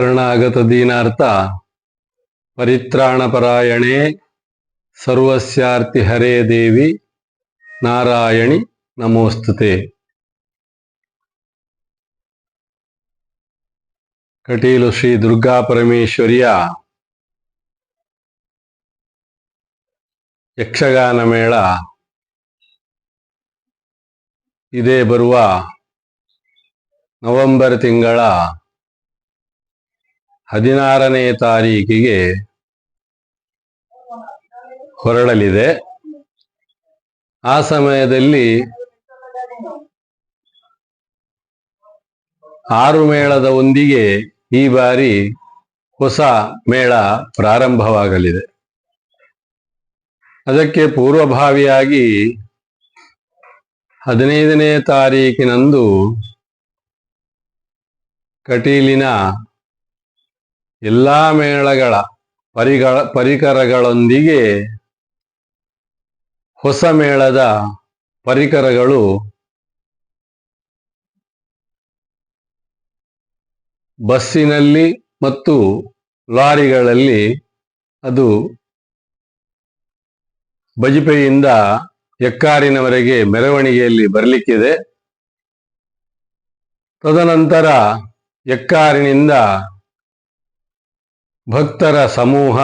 ಶರಣಾಗತ ದೀನಾರ್ಥ ಪರಿತ್ರಾಣಪರಾಯಣೆ ಸರ್ವಸ್ಯಾರ್ತಿ ಹರೇ ದೇವಿ, ನಾರಾಯಣಿ ನಮೋಸ್ತುತೆ. ಕಟೀಲು ಶ್ರೀ ದುರ್ಗಾ ಪರಮೇಶ್ವರಿಯ ಯಕ್ಷಗಾನ ಮೇಳ ಇದೇ ಬರುವ ನವೆಂಬರ್ ತಿಂಗಳ ಹದಿನಾರನೇ ತಾರೀಕಿಗೆ ಹೊರಡಲಿದೆ. ಆ ಸಮಯದಲ್ಲಿ ಆರು ಮೇಳದ ಒಂದಿಗೆ ಈ ಬಾರಿ ಹೊಸ ಮೇಳ ಪ್ರಾರಂಭವಾಗಲಿದೆ. ಅದಕ್ಕೆ ಪೂರ್ವಭಾವಿಯಾಗಿ ಹದಿನೈದನೇ ತಾರೀಕಿನಂದು ಕಟೀಲಿನ ಎಲ್ಲಾ ಮೇಳಗಳ ಪರಿಗಳ, ಪರಿಕರಗಳೊಂದಿಗೆ ಹೊಸ ಮೇಳದ ಪರಿಕರಗಳು ಬಸ್ಸಿನಲ್ಲಿ ಮತ್ತು ಲಾರಿಗಳಲ್ಲಿ ಅದು ಬಜಿಪೆಯಿಂದ ಎಕ್ಕಾರಿನವರೆಗೆ ಮೆರವಣಿಗೆಯಲ್ಲಿ ಬರಲಿಕ್ಕಿದೆ. ತದನಂತರ ಎಕ್ಕಾರಿನಿಂದ ಭಕ್ತರ ಸಮೂಹ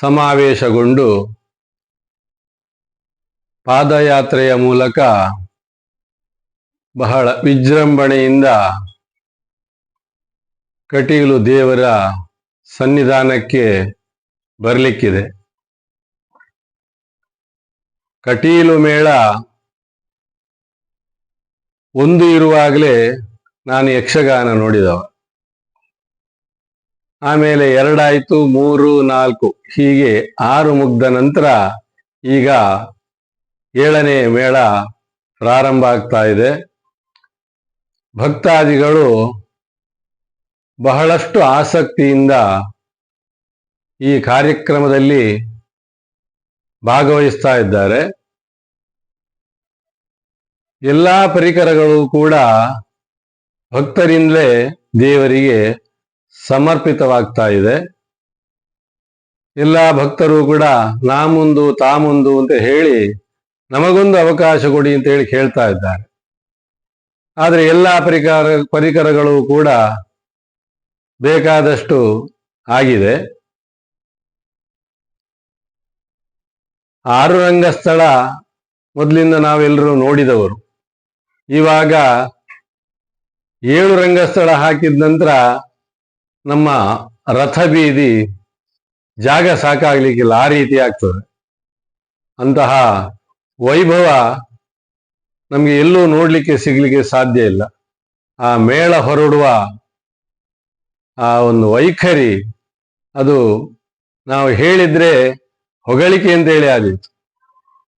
ಸಮಾವೇಶಗೊಂಡು ಪಾದಯಾತ್ರೆಯ ಮೂಲಕ ಬಹಳ ವಿಜೃಂಭಣೆಯಿಂದ ಕಟೀಲು ದೇವರ ಸನ್ನಿಧಾನಕ್ಕೆ ಬರಲಿಕ್ಕಿದೆ. ಕಟೀಲು ಮೇಳ ಒಂದು ಇರುವಾಗಲೇ ನಾನು ಯಕ್ಷಗಾನ ನೋಡಿದವ. ಆಮೇಲೆ ಎರಡಾಯ್ತು, ಮೂರು, ನಾಲ್ಕು. ಹೀಗೆ ಆರು ಮುಗ್ದ ನಂತರ ಈಗ ಏಳನೇ ಮೇಳ ಪ್ರಾರಂಭ ಆಗ್ತಾ ಇದೆ. ಭಕ್ತಾದಿಗಳು ಬಹಳಷ್ಟು ಆಸಕ್ತಿಯಿಂದ ಈ ಕಾರ್ಯಕ್ರಮದಲ್ಲಿ ಭಾಗವಹಿಸ್ತಾ ಇದ್ದಾರೆ. ಎಲ್ಲಾ ಪರಿಕರಗಳು ಕೂಡ ಭಕ್ತರಿಂದಲೇ ದೇವರಿಗೆ ಸಮರ್ಪಿತವಾಗ್ತಾ ಇದೆ. ಎಲ್ಲ ಭಕ್ತರು ಕೂಡ ನಾ ಮುಂದು ತಾ ಮುಂದು ಅಂತ ಹೇಳಿ ನಮಗೊಂದು ಅವಕಾಶ ಕೊಡಿ ಅಂತ ಹೇಳಿ ಕೇಳ್ತಾ ಇದ್ದಾರೆ. ಆದರೆ ಎಲ್ಲಾ ಪರಿಕರ, ಪರಿಕರಗಳು ಕೂಡ ಬೇಕಾದಷ್ಟು ಆಗಿದೆ. ಆರು ರಂಗಸ್ಥಳ ಮೊದಲಿಂದ ನಾವೆಲ್ಲರೂ ನೋಡಿದವರು. ಇವಾಗ ಏಳು ರಂಗಸ್ಥಳ ಹಾಕಿದ ನಂತರ ನಮ್ಮ ರಥ ಬೀದಿ ಜಾಗ ಸಾಕಾಗ್ಲಿಕ್ಕಿಲ್ಲ, ಆ ರೀತಿ ಆಗ್ತದೆ. ಅಂತಹ ವೈಭವ ನಮಗೆ ಎಲ್ಲೂ ನೋಡ್ಲಿಕ್ಕೆ ಸಿಗ್ಲಿಕ್ಕೆ ಸಾಧ್ಯ ಇಲ್ಲ. ಆ ಮೇಳ ಹೊರಡುವ ಆ ಒಂದು ವೈಖರಿ, ಅದು ನಾವು ಹೇಳಿದ್ರೆ ಹೊಗಳಿಕೆ ಅಂತೇಳಿ ಆದೀತು.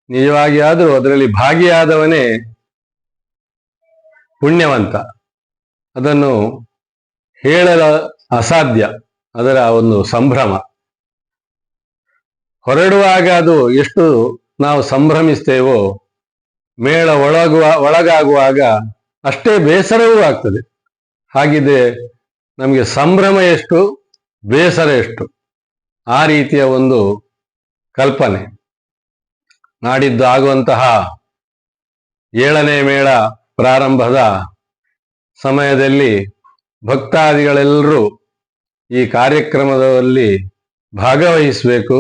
ನಿಜವಾಗಿ ಆದರೂ ಅದರಲ್ಲಿ ಭಾಗಿಯಾದವನೇ ಪುಣ್ಯವಂತ. ಅದನ್ನು ಹೇಳಲ ಅಸಾಧ್ಯ ಅದರ ಒಂದು ಸಂಭ್ರಮ. ಹೊರಡುವಾಗ ಅದು ಎಷ್ಟು ನಾವು ಸಂಭ್ರಮಿಸ್ತೇವೋ, ಮೇಳ ಒಳಗುವ, ಒಳಗಾಗುವಾಗ ಅಷ್ಟೇ ಬೇಸರವೂ ಆಗ್ತದೆ. ಹಾಗಿದೆ ನಮಗೆ ಸಂಭ್ರಮ ಎಷ್ಟು, ಬೇಸರ ಎಷ್ಟು? ಆ ರೀತಿಯ ಒಂದು ಕಲ್ಪನೆ. ನಾಡಿದ್ದು ಆಗುವಂತಹ ಏಳನೇ ಮೇಳ ಪ್ರಾರಂಭದ ಸಮಯದಲ್ಲಿ ಭಕ್ತಾದಿಗಳೆಲ್ಲರೂ ಈ ಕಾರ್ಯಕ್ರಮದಲ್ಲಿ ಭಾಗವಹಿಸಬೇಕು.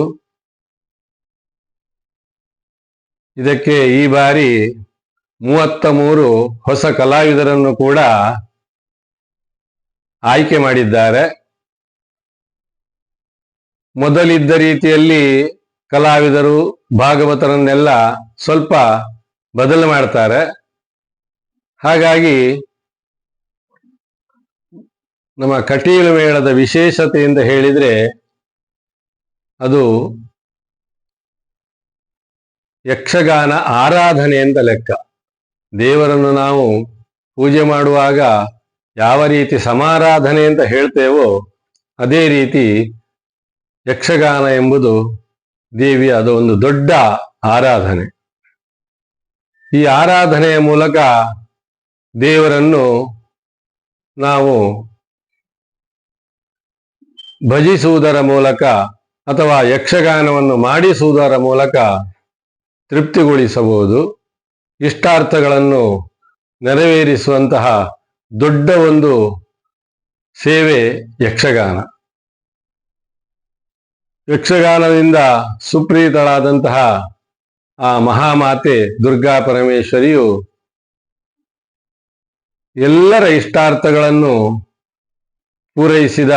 ಇದಕ್ಕೆ ಈ ಬಾರಿ ಮೂವತ್ತ ಮೂರು ಹೊಸ ಕಲಾವಿದರನ್ನು ಕೂಡ ಆಯ್ಕೆ ಮಾಡಿದ್ದಾರೆ. ಮೊದಲಿದ್ದ ರೀತಿಯಲ್ಲಿ ಕಲಾವಿದರು ಭಾಗವತರನ್ನೆಲ್ಲ ಸ್ವಲ್ಪ ಬದಲು ಮಾಡ್ತಾರೆ. ಹಾಗಾಗಿ ನಮ್ಮ ಕಟೀಲು ಮೇಳದ ವಿಶೇಷತೆಯಿಂದ ಹೇಳಿದರೆ ಅದು ಯಕ್ಷಗಾನ ಆರಾಧನೆ ಅಂತ ಲೆಕ್ಕ. ದೇವರನ್ನು ನಾವು ಪೂಜೆ ಮಾಡುವಾಗ ಯಾವ ರೀತಿ ಸಮಾರಾಧನೆ ಅಂತ ಹೇಳ್ತೇವೋ ಅದೇ ರೀತಿ ಯಕ್ಷಗಾನ ಎಂಬುದು ದೇವಿ ಅದು ಒಂದು ದೊಡ್ಡ ಆರಾಧನೆ. ಈ ಆರಾಧನೆಯ ಮೂಲಕ ದೇವರನ್ನು ನಾವು ಭಜಿಸುವುದರ ಮೂಲಕ ಅಥವಾ ಯಕ್ಷಗಾನವನ್ನು ಮಾಡಿಸುವುದರ ಮೂಲಕ ತೃಪ್ತಿಗೊಳಿಸಬಹುದು. ಇಷ್ಟಾರ್ಥಗಳನ್ನು ನೆರವೇರಿಸುವಂತಹ ದೊಡ್ಡ ಒಂದು ಸೇವೆ ಯಕ್ಷಗಾನ. ಯಕ್ಷಗಾನದಿಂದ ಸುಪ್ರೀತಳಾದಂತಹ ಆ ಮಹಾಮಾತೆ ದುರ್ಗಾ ಪರಮೇಶ್ವರಿಯು ಎಲ್ಲರ ಇಷ್ಟಾರ್ಥಗಳನ್ನು ಪೂರೈಸಿದ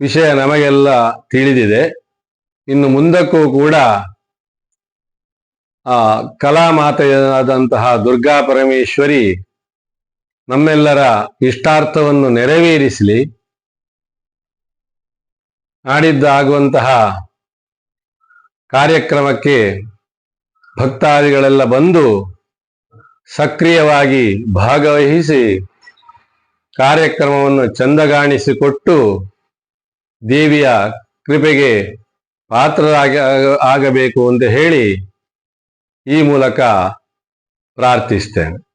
ವಿಷಯ ನಮಗೆಲ್ಲ ತಿಳಿದಿದೆ. ಇನ್ನು ಮುಂದಕ್ಕೂ ಕೂಡ, ಆ ಕಲಾಮಾತೆಯಾದಂತಹ ದುರ್ಗಾ ಪರಮೇಶ್ವರಿ ನಮ್ಮೆಲ್ಲರ ಇಷ್ಟಾರ್ಥವನ್ನು ನೆರವೇರಿಸಲಿ. ನಾಡಿದ್ದಾಗುವಂತಹ ಕಾರ್ಯಕ್ರಮಕ್ಕೆ ಭಕ್ತಾದಿಗಳೆಲ್ಲ ಬಂದು ಸಕ್ರಿಯವಾಗಿ ಭಾಗವಹಿಸಿ ಕಾರ್ಯಕ್ರಮವನ್ನು ಚಂದಗಾಣಿಸಿಕೊಟ್ಟು ದೇವಿಯ ಕೃಪೆಗೆ ಪಾತ್ರರಾಗಿ ಆಗಬೇಕು ಅಂತ ಹೇಳಿ ಈ ಮೂಲಕ ಪ್ರಾರ್ಥಿಸ್ತೇನೆ.